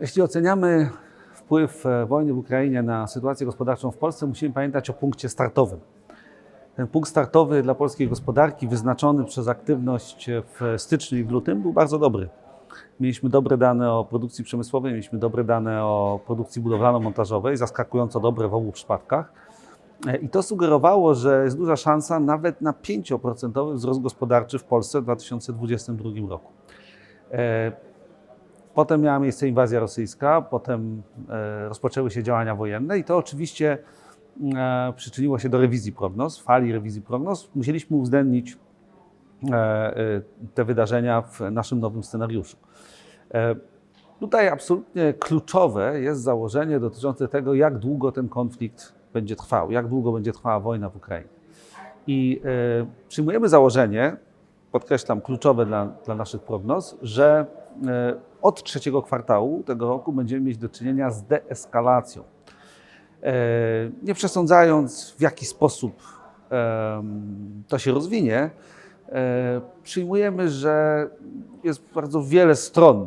Jeśli oceniamy wpływ e, wojny w Ukrainie na sytuację gospodarczą w Polsce, musimy pamiętać o punkcie startowym. Ten punkt startowy dla polskiej gospodarki, wyznaczony przez aktywność w styczniu i w lutym, był bardzo dobry. Mieliśmy dobre dane o produkcji przemysłowej, mieliśmy dobre dane o produkcji budowlano-montażowej, zaskakująco dobre w obu przypadkach. E, I to sugerowało, że jest duża szansa nawet na 5% wzrost gospodarczy w Polsce w 2022 roku. Potem miała miejsce inwazja rosyjska, potem e, rozpoczęły się działania wojenne i to oczywiście e, przyczyniło się do rewizji prognoz, fali rewizji prognoz. Musieliśmy uwzględnić e, te wydarzenia w naszym nowym scenariuszu. Tutaj absolutnie kluczowe jest założenie dotyczące tego, jak długo ten konflikt będzie trwał, jak długo będzie trwała wojna w Ukrainie. I przyjmujemy założenie, podkreślam, kluczowe dla, dla naszych prognoz, że od trzeciego kwartału tego roku będziemy mieć do czynienia z deeskalacją. E, Nie przesądzając, w jaki sposób to się rozwinie, e, przyjmujemy, że jest bardzo wiele stron,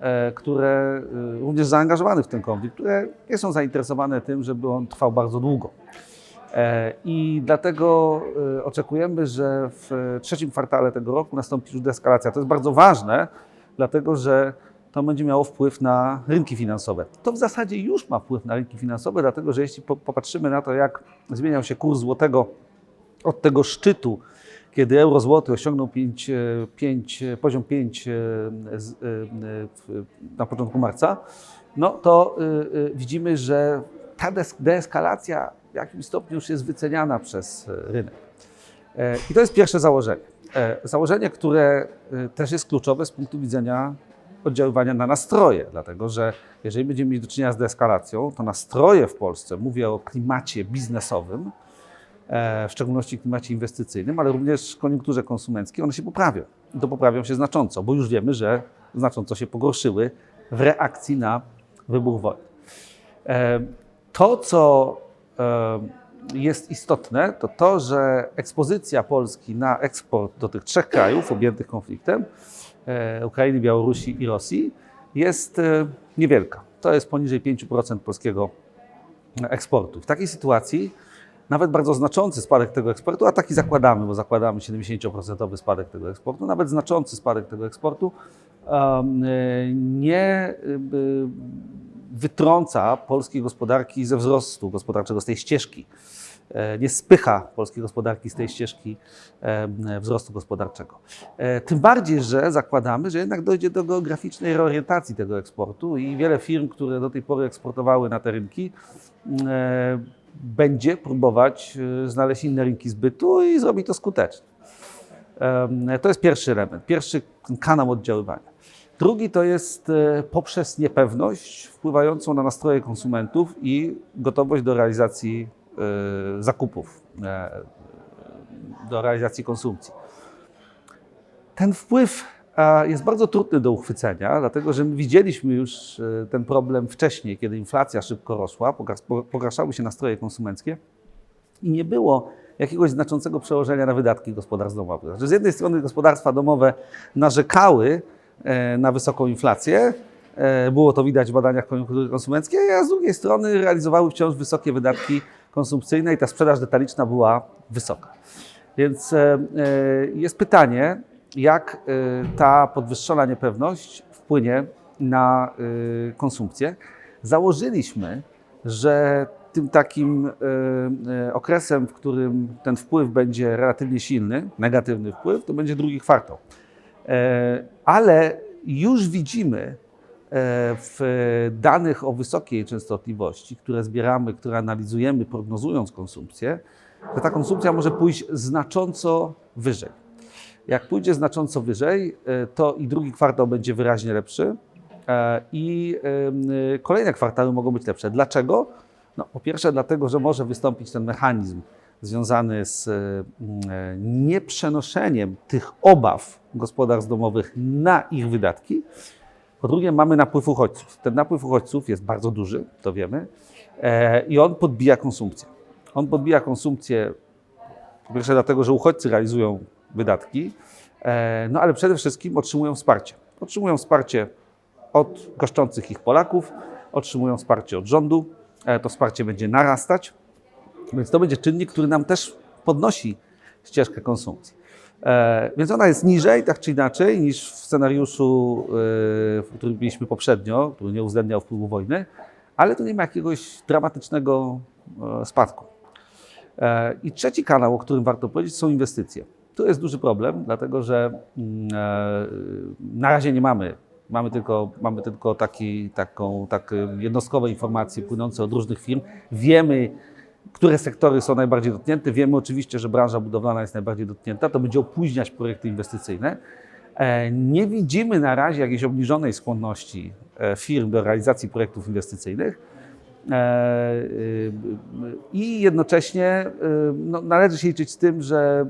e, które e, również zaangażowanych w ten konflikt, które nie są zainteresowane tym, żeby on trwał bardzo długo. E, I dlatego e, oczekujemy, że w trzecim kwartale tego roku nastąpi już deeskalacja. To jest bardzo ważne, dlatego że to będzie miało wpływ na rynki finansowe. To w zasadzie już ma wpływ na rynki finansowe, dlatego że jeśli po- popatrzymy na to, jak zmieniał się kurs złotego od tego szczytu, kiedy euro złoty osiągnął 5, 5, poziom 5 e, z- e, w- na początku marca, no to e, e, widzimy, że ta deeskalacja w jakimś stopniu już jest wyceniana przez e, rynek. E, I to jest pierwsze założenie. E, Założenie, które e, też jest kluczowe z punktu widzenia oddziaływania na nastroje, dlatego że jeżeli będziemy mieć do czynienia z deeskalacją, to nastroje w Polsce, mówię o klimacie biznesowym, w szczególności klimacie inwestycyjnym, ale również koniunkturze konsumenckiej, one się poprawią. I to poprawią się znacząco, bo już wiemy, że znacząco się pogorszyły w reakcji na wybuch wojny. To, co jest istotne, to to, że ekspozycja Polski na eksport do tych trzech krajów objętych konfliktem e, Ukrainy, Białorusi i Rosji jest e, niewielka. To jest poniżej 5% polskiego eksportu. W takiej sytuacji nawet bardzo znaczący spadek tego eksportu, a taki zakładamy, bo zakładamy 70% spadek tego eksportu, nawet znaczący spadek tego eksportu e, nie wytrąca polskiej gospodarki ze wzrostu gospodarczego, z tej ścieżki. E, Nie spycha polskiej gospodarki z tej ścieżki em, wzrostu gospodarczego. E, Tym bardziej, że zakładamy, że jednak dojdzie do geograficznej reorientacji tego eksportu i wiele firm, które do tej pory eksportowały na te rynki, e, będzie próbować e, znaleźć inne rynki zbytu i zrobić to skutecznie. To jest pierwszy element, pierwszy kanał oddziaływania. Drugi to jest e, poprzez niepewność wpływającą na nastroje konsumentów i gotowość do realizacji e, zakupów, e, do realizacji konsumpcji. Ten wpływ jest bardzo trudny do uchwycenia, dlatego że my widzieliśmy już ten problem wcześniej, kiedy inflacja szybko rosła, pogars- po- pogarszały się nastroje konsumenckie i nie było jakiegoś znaczącego przełożenia na wydatki gospodarstw domowych. Znaczy, z jednej strony gospodarstwa domowe narzekały na wysoką inflację, e, było to widać w badaniach koniunktury konsumenckiej, a z drugiej strony realizowały wciąż wysokie wydatki konsumpcyjne i ta sprzedaż detaliczna była wysoka. Więc e, e, jest pytanie, jak e, ta podwyższona niepewność wpłynie na e, konsumpcję. Założyliśmy, że tym takim e, e, okresem, w którym ten wpływ będzie relatywnie silny, negatywny wpływ, to będzie drugi kwartał. E, Ale już widzimy e, w danych o wysokiej częstotliwości, które zbieramy, które analizujemy, prognozując konsumpcję, że ta konsumpcja może pójść znacząco wyżej. Jak pójdzie znacząco wyżej, e, to i drugi kwartał będzie wyraźnie lepszy e, i kolejne kwartały mogą być lepsze. Dlaczego? No, po pierwsze, dlatego, że może wystąpić ten mechanizm związany z e, e, nieprzenoszeniem tych obaw gospodarstw domowych na ich wydatki. Po drugie, mamy napływ uchodźców. Ten napływ uchodźców jest bardzo duży, to wiemy, e, i on podbija konsumpcję. On podbija konsumpcję, po pierwsze dlatego, że uchodźcy realizują wydatki, no ale przede wszystkim otrzymują wsparcie. Otrzymują wsparcie od goszczących ich Polaków, otrzymują wsparcie od rządu. To wsparcie będzie narastać, więc to będzie czynnik, który nam też podnosi ścieżkę konsumpcji. E, Więc ona jest niżej, tak czy inaczej, niż w scenariuszu, e, w którym mieliśmy poprzednio, który nie uwzględniał wpływu wojny, ale tu nie ma jakiegoś dramatycznego e, spadku. E, I trzeci kanał, o którym warto powiedzieć, są inwestycje. Tu jest duży problem, dlatego że mm, na razie nie mamy. Mamy tylko, mamy tylko taki, taką, takie jednostkowe informacje płynące od różnych firm. Wiemy, które sektory są najbardziej dotknięte. Wiemy oczywiście, że branża budowlana jest najbardziej dotknięta. To będzie opóźniać projekty inwestycyjne. E, Nie widzimy na razie jakiejś obniżonej skłonności e, firm do realizacji projektów inwestycyjnych. E, y, y, I jednocześnie y, no, należy się liczyć z tym, że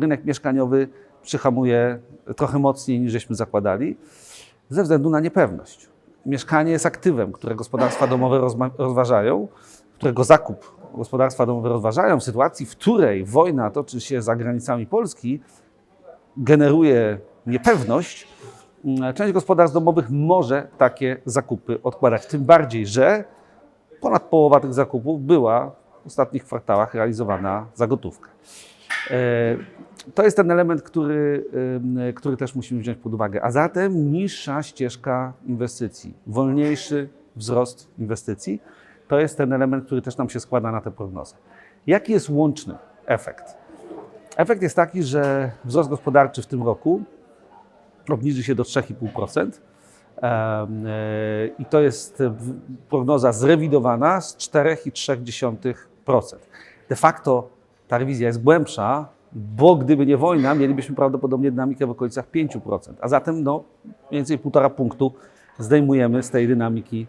rynek mieszkaniowy przyhamuje trochę mocniej niż żeśmy zakładali, ze względu na niepewność. Mieszkanie jest aktywem, które gospodarstwa domowe rozważają, którego zakup gospodarstwa domowe rozważają w sytuacji, w której wojna toczy się za granicami Polski, generuje niepewność, mm, część gospodarstw domowych może takie zakupy odkładać. Tym bardziej, że ponad połowa tych zakupów była w ostatnich kwartałach realizowana za gotówkę. E, To jest ten element, który, em, który też musimy wziąć pod uwagę. A zatem niższa ścieżka inwestycji, wolniejszy wzrost inwestycji, to jest ten element, który też nam się składa na tę prognozę. Jaki jest łączny efekt? Efekt jest taki, że wzrost gospodarczy w tym roku obniży się do 3,5%. Em, e, I to jest prognoza zrewidowana z 4,3%. De facto ta rewizja jest głębsza, bo gdyby nie wojna, mielibyśmy prawdopodobnie dynamikę w okolicach 5%. A zatem no, mniej więcej 1,5 punktu zdejmujemy z tej dynamiki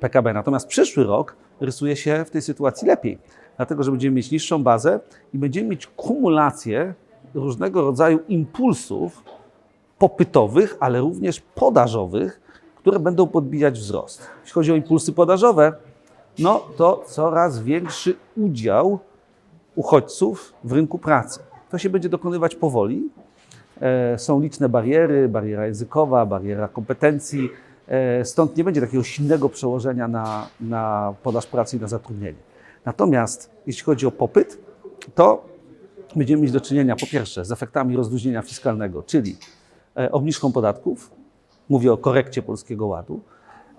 PKB. Natomiast przyszły rok rysuje się w tej sytuacji lepiej, dlatego że będziemy mieć niższą bazę i będziemy mieć kumulację różnego rodzaju impulsów, popytowych, ale również podażowych, które będą podbijać wzrost. Jeśli chodzi o impulsy podażowe, no to coraz większy udział uchodźców w rynku pracy. To się będzie dokonywać powoli. E, Są liczne bariery, bariera językowa, bariera kompetencji, stąd nie będzie takiego silnego przełożenia na, na podaż pracy i na zatrudnienie. Natomiast jeśli chodzi o popyt, to będziemy mieć do czynienia po pierwsze z efektami rozluźnienia fiskalnego, czyli e, obniżką podatków, mówię o korekcie Polskiego Ładu.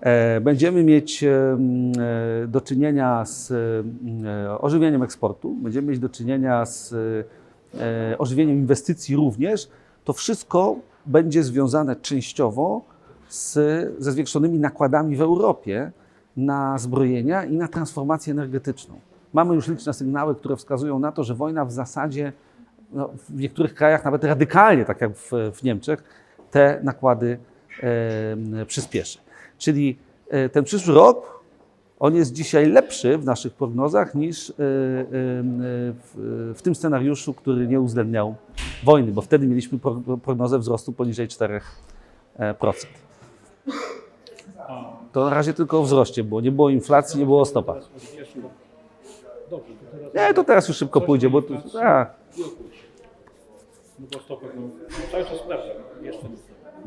E, Będziemy mieć e, e, do czynienia z e, ożywieniem eksportu, będziemy mieć do czynienia z e, ożywieniem inwestycji również. To wszystko będzie związane częściowo z, ze zwiększonymi nakładami w Europie na zbrojenia i na transformację energetyczną. Mamy już liczne sygnały, które wskazują na to, że wojna w zasadzie no, w niektórych krajach nawet radykalnie, tak jak w, w Niemczech, te nakłady e, przyspieszy. Czyli e, ten przyszły rok, on jest dzisiaj lepszy w naszych prognozach niż e, e, w, w tym scenariuszu, który nie uwzględniał wojny, bo wtedy mieliśmy pro, prognozę wzrostu poniżej 4%. To na razie tylko o wzroście było, nie było inflacji, nie było o stopach. Dobrze, to teraz Nie, to teraz już szybko pójdzie, bo tu, a, no cały czas sprawdzam, jeszcze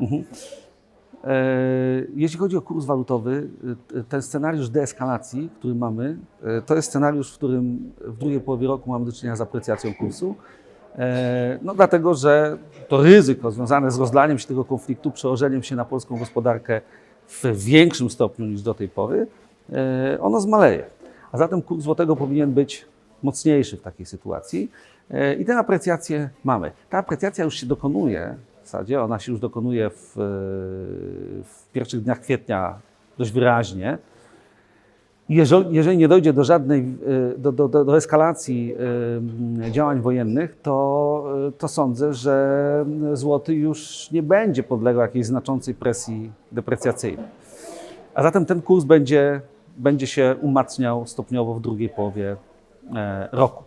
nie. E, Jeśli chodzi o kurs walutowy, e, ten scenariusz deeskalacji, który mamy, e, to jest scenariusz, w którym w drugiej połowie roku mamy do czynienia z aprecjacją kursu. No dlatego, że to ryzyko związane z rozlaniem się tego konfliktu, przełożeniem się na polską gospodarkę w większym stopniu niż do tej pory, e, ono zmaleje. A zatem kurs złotego powinien być mocniejszy w takiej sytuacji. E, I tę aprecjację mamy. Ta aprecjacja już się dokonuje w zasadzie, ona się już dokonuje w, e, w pierwszych dniach kwietnia dość wyraźnie. Jeżeli, nie dojdzie do żadnej, e, do, do, do, eskalacji e, działań wojennych, to, e, to sądzę, że złoty już nie będzie podlegał jakiejś znaczącej presji deprecjacyjnej. A zatem ten kurs będzie, będzie się umacniał stopniowo w drugiej połowie roku.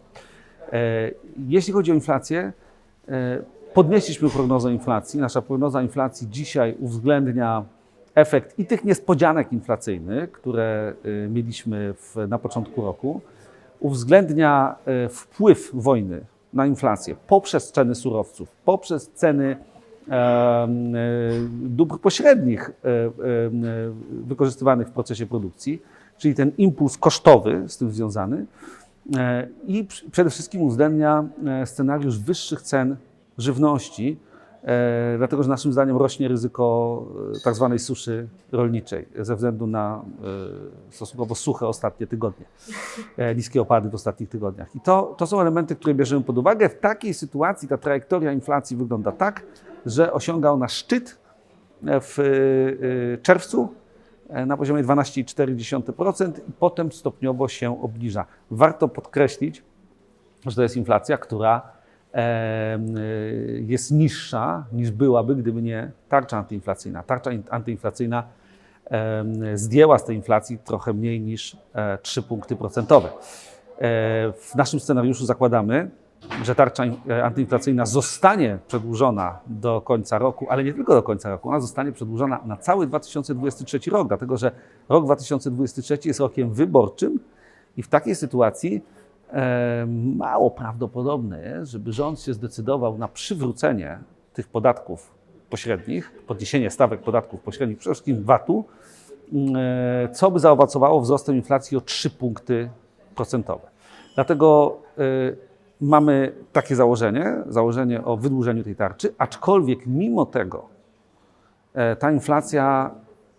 Jeśli chodzi o inflację, podnieśliśmy prognozę inflacji. Nasza prognoza inflacji dzisiaj uwzględnia efekt i tych niespodzianek inflacyjnych, które e, mieliśmy w, na początku roku, uwzględnia e, wpływ wojny na inflację poprzez ceny surowców, poprzez ceny e, dóbr pośrednich e, e, wykorzystywanych w procesie produkcji, czyli ten impuls kosztowy z tym związany e, i pr- przede wszystkim uwzględnia scenariusz wyższych cen żywności, dlatego że naszym zdaniem rośnie ryzyko e, tak zwanej suszy rolniczej ze względu na e, stosunkowo suche ostatnie tygodnie, e, niskie opady w ostatnich tygodniach. I to, to są elementy, które bierzemy pod uwagę. W takiej sytuacji ta trajektoria inflacji wygląda tak, że osiąga ona szczyt e, w e, czerwcu e, na poziomie 12,4% i potem stopniowo się obniża. Warto podkreślić, że to jest inflacja, która e, jest niższa niż byłaby, gdyby nie tarcza antyinflacyjna. Tarcza in- antyinflacyjna e, zdjęła z tej inflacji trochę mniej niż e, 3 punkty procentowe. E, W naszym scenariuszu zakładamy, że tarcza e, antyinflacyjna zostanie przedłużona do końca roku, ale nie tylko do końca roku, ona zostanie przedłużona na cały 2023 rok, dlatego że rok 2023 jest rokiem wyborczym i w takiej sytuacji e, mało prawdopodobne jest, żeby rząd się zdecydował na przywrócenie tych podatków pośrednich, podniesienie stawek podatków pośrednich, przede wszystkim VAT-u, e, co by zaowocowało wzrostem inflacji o 3 punkty procentowe. Dlatego e, mamy takie założenie, założenie o wydłużeniu tej tarczy, aczkolwiek mimo tego e, ta inflacja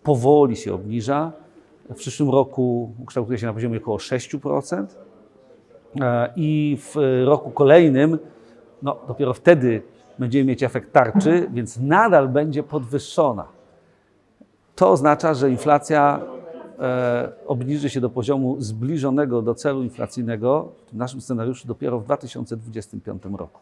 powoli się obniża. W przyszłym roku kształtuje się na poziomie około 6%. E, I w roku kolejnym, no dopiero wtedy będziemy mieć efekt tarczy, więc nadal będzie podwyższona. To oznacza, że inflacja e, obniży się do poziomu zbliżonego do celu inflacyjnego w naszym scenariuszu dopiero w 2025 roku.